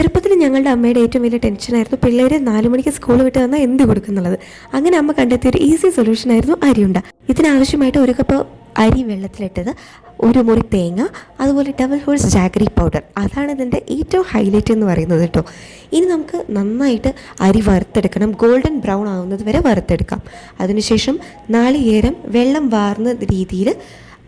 ചെറുപ്പത്തിൽ ഞങ്ങളുടെ അമ്മയുടെ ഏറ്റവും വലിയ ടെൻഷനായിരുന്നു പിള്ളേരെ നാല് മണിക്ക് സ്കൂൾ വിട്ട് വന്നാൽ എന്ത് കൊടുക്കുന്നുള്ളത് അങ്ങനെ അമ്മ കണ്ടെത്തിയ ഒരു ഈസി സൊല്യൂഷൻ ആയിരുന്നു അരിയുണ്ട. ഇതിനാവശ്യമായിട്ട് ഒരു കപ്പ് അരി വെള്ളത്തിലിട്ടത് ഒരു മുറി തേങ്ങ അതുപോലെ ഡബിൾ ഹോൾസ് ജാഗ്രി പൗഡർ അതാണ് ഇതിന്റെ ഏറ്റവും ഹൈലൈറ്റ് എന്ന് പറയുന്നത് കേട്ടോ. ഇനി നമുക്ക് നന്നായിട്ട് അരി വറുത്തെടുക്കണം. ഗോൾഡൻ ബ്രൗൺ ആവുന്നത് വരെ വറുത്തെടുക്കാം. അതിനുശേഷം നാളികേരം വെള്ളം വാർന്ന രീതിയിൽ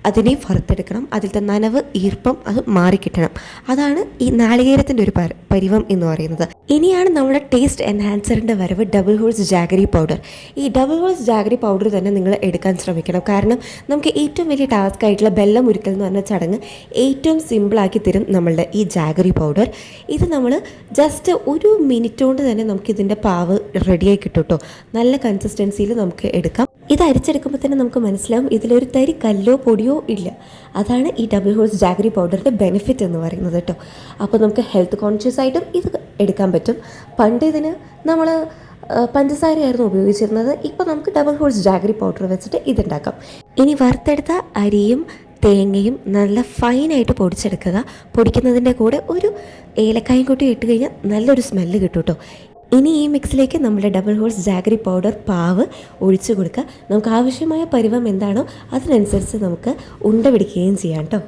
അതിനെ വറുത്തെടുക്കണം. അതിലത്തെ നനവ് ഈർപ്പം അത് മാറിക്കിട്ടണം. അതാണ് ഈ നാളികേരത്തിന്റെ ഒരു പര- പരിവം എന്ന് പറയുന്നത്. ഇനിയാണ് നമ്മുടെ ടേസ്റ്റ് എൻഹാൻസറിന്റെ വരവ് ഡബിൾ ഹോൾസ് ജാഗരി പൗഡർ. ഈ ഡബിൾ ഹോൾസ് ജാഗരി പൗഡർ തന്നെ നിങ്ങൾ എടുക്കാൻ ശ്രമിക്കണം. കാരണം നമുക്ക് ഏറ്റവും വലിയ ടാസ്ക് ആയിട്ടുള്ള ബെല്ലം ഉരുക്കൽ എന്ന് പറഞ്ഞ ചടങ്ങ് ഏറ്റവും സിമ്പിളാക്കി തരും നമ്മളുടെ ഈ ജാഗരി പൗഡർ. ഇത് നമ്മൾ ജസ്റ്റ് ഒരു മിനിറ്റ് കൊണ്ട് തന്നെ നമുക്ക് ഇതിന്റെ പാവ് റെഡിയായി കിട്ടും കേട്ടോ നല്ല കൺസിസ്റ്റൻസിയിൽ നമുക്ക് എടുക്കാം. ഇത് അരിച്ചെടുക്കുമ്പോൾ തന്നെ നമുക്ക് മനസ്സിലാവും ഇതിലൊരു തരി കല്ലോ പൊടിയോ ഇല്ല. അതാണ് ഈ ഡബിൾ ഹോൾസ് ജാഗറി പൗഡറിന്റെ ബെനിഫിറ്റ് എന്ന് പറയുന്നത് കേട്ടോ. അപ്പോൾ നമുക്ക് ഹെൽത്ത് കോൺഷ്യസ് ആയിട്ടും ഇത് എടുക്കാൻ പറ്റും. പണ്ട് ഇതിന് നമ്മൾ പഞ്ചസാരയായിരുന്നു ഉപയോഗിച്ചിരുന്നത്. ഇപ്പോൾ നമുക്ക് ഡബിൾ ഹോൾസ് ജാഗറി പൗഡർ വെച്ചിട്ട് ഇതുണ്ടാക്കാം. ഇനി വറുത്തെടുത്ത അരിയും തേങ്ങയും നല്ല ഫൈനായിട്ട് പൊടിച്ചെടുക്കുക. പൊടിക്കുന്നതിന്റെ കൂടെ ഒരു ഏലക്കായും കൂട്ടി ഇട്ട് കഴിഞ്ഞാൽ നല്ലൊരു സ്മെല്ല് കിട്ടും കേട്ടോ. ഇനി ഈ മിക്സിലേക്ക് നമ്മുടെ ഡബിൾ ഹോൾസ് ജാഗറി പൗഡർ പാവ് ഒഴിച്ചു കൊടുക്കുക. നമുക്ക് ആവശ്യമായ പരിവം എന്താണോ അതിനനുസരിച്ച് നമുക്ക് ഉണ്ട പിടിക്കുകയും ചെയ്യാം കേട്ടോ